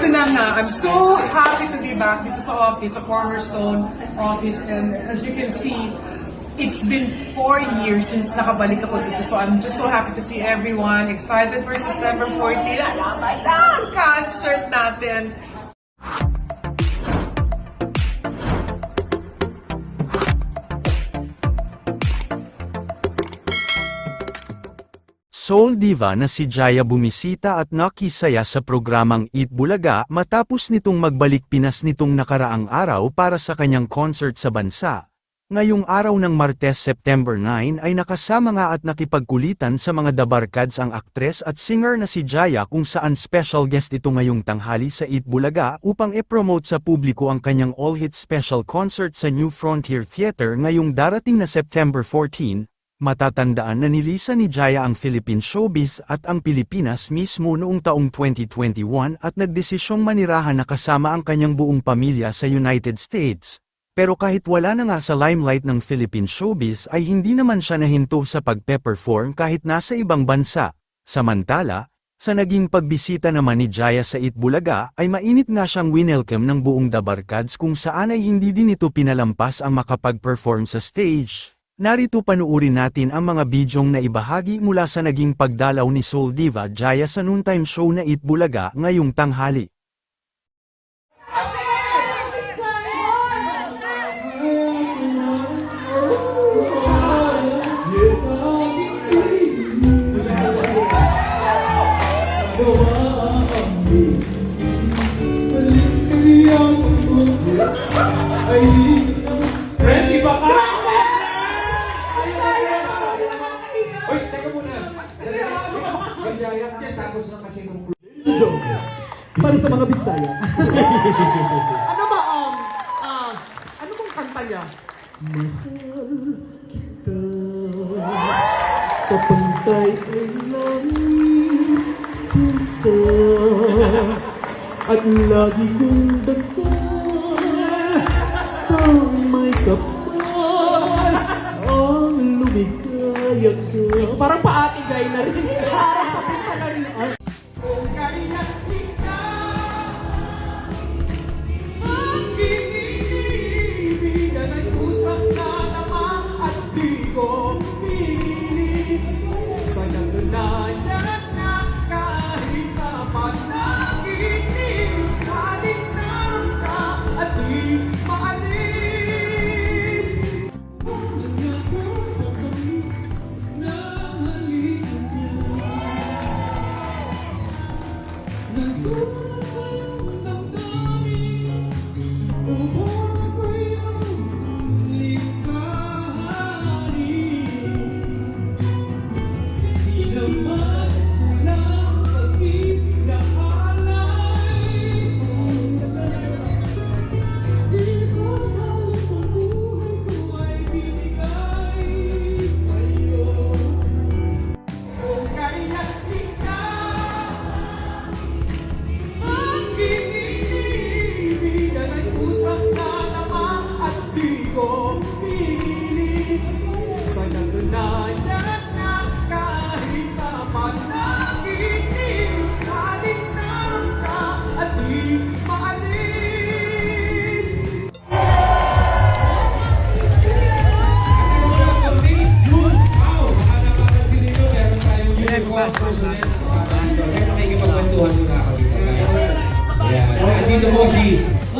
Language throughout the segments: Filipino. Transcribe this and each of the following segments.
ito na nga, I'm so happy to be back dito sa office, sa Cornerstone office. And as you can see, it's been four years since nakabalik ako dito. So I'm just so happy to see everyone. Excited for September 14. Alaman na ang concert natin. Soul diva na si Jaya bumisita at nakisaya sa programang Eat Bulaga matapos nitong magbalik Pinas nitong nakaraang araw para sa kanyang concert sa bansa. Ngayong araw ng Martes September 9 ay nakasama nga at nakipagkulitan sa mga dabarkads ang aktres at singer na si Jaya kung saan special guest ito ngayong tanghali sa Eat Bulaga upang i-promote sa publiko ang kanyang all-hit special concert sa New Frontier Theater ngayong darating na September 14, Matatandaan na nilisa ni Jaya ang Philippine showbiz at ang Pilipinas mismo noong taong 2021 at nagdesisyong manirahan na kasama ang kanyang buong pamilya sa United States. Pero kahit wala na nga sa limelight ng Philippine showbiz ay hindi naman siya nahinto sa pagpe-perform kahit nasa ibang bansa. Samantala, sa naging pagbisita naman ni Jaya sa Itbulaga ay mainit nga siyang winelcome ng buong Dabarkads kung saan ay hindi din ito pinalampas ang makapag-perform sa stage. Narito panuurin natin ang mga bidyong na ibahagi mula sa naging pagdalaw ni Soul Diva Jaya sa noontime show na Itbulaga ngayong tanghali. Gajaya ka, tapos na kasi nung Para sa mga Bisaya. ano ba ang, ah, ano bang kanta niya? Mahal kita, kapantay ay langit, sinta, at lagi kong dasal, sa may kapal, ang lumikaya ka. Parang paatigay na rin. Parang papunta na rin. Ay, sa natunayan na kahit sa panaginip, kalinang ka at di maalis. Andito po si Andito po si uh, Corporal Casa ng Armed Forces of the Philippines.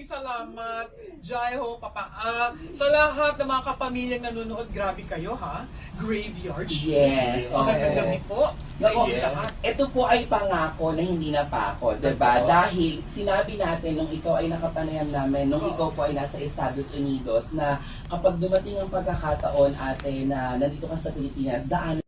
Maraming salamat, Jai Ho, Papa A. Sa lahat ng mga kapamilyang nanonood, grabe kayo ha. Graveyard. Yes, Magandang oo. gabi po sa Nako, inyo lahat. ito po ay pangako na hindi na pa ako, diba? Totoo. Dahil sinabi natin nung ikaw ay nakapanayam namin, nung Oo. ikaw po ay nasa Estados Unidos, na kapag dumating ang pagkakataon ate na nandito ka sa Pilipinas, daan